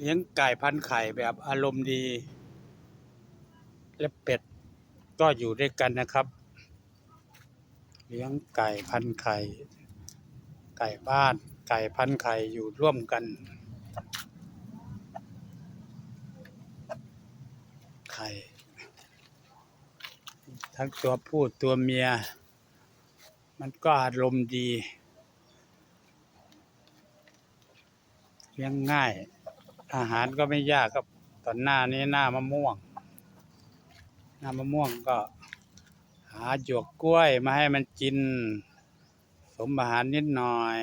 เลี้ยงไก่พันไข่แบบอารมณ์ดี และเป็ดก็อยู่ด้วยกันนะครับ เลี้ยงไก่พันไข่ ไก่บ้าน ไก่พันไข่อยู่ร่วมกัน ไข่ ทั้งตัวผู้ตัวเมีย มันก็อารมณ์ดี เลี้ยงง่าย อาหารก็ไม่ยากครับตอนหน้านี้หน้ามะม่วง หน้ามะม่วงก็ หาหยวกกล้วยมาให้มันกิน สมอาหารนิดหน่อย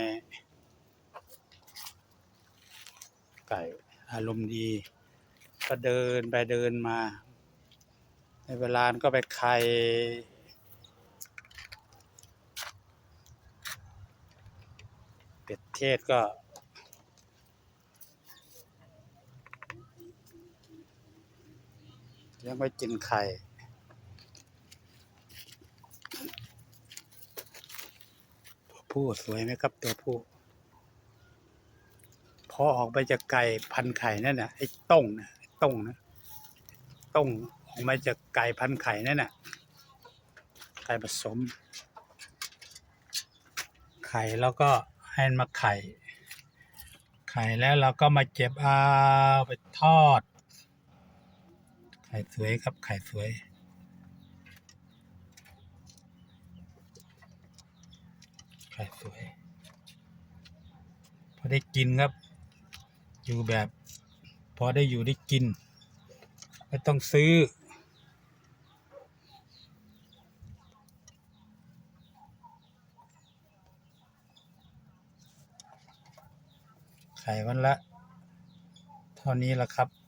ไก่อารมณ์ดี ก็เดินไปเดินมา ในเวลาก็ไปไข่เป็ดเทศก็ เลี้ ยังไว้กินไข่ตัวผู้สวยไหมครับตัวผู้พอออกไปจากไก่พันไข่นั่นน่ะไอ้ต้งนะไอ้ต้งนะต้งออกมาจากไก่พันไข่นั่นน่ะไก่ผสม ไข่แล้วก็ให้มันมาไข่ ไข่แล้วเราก็มาเก็บเอาไปทอด ไข่สวยครับไข่สวยไข่สวย พอได้กินครับ อยู่แบบ พอได้อยู่ได้กิน ไม่ต้องซื้อไข่วันละ เท่านี้ละครับ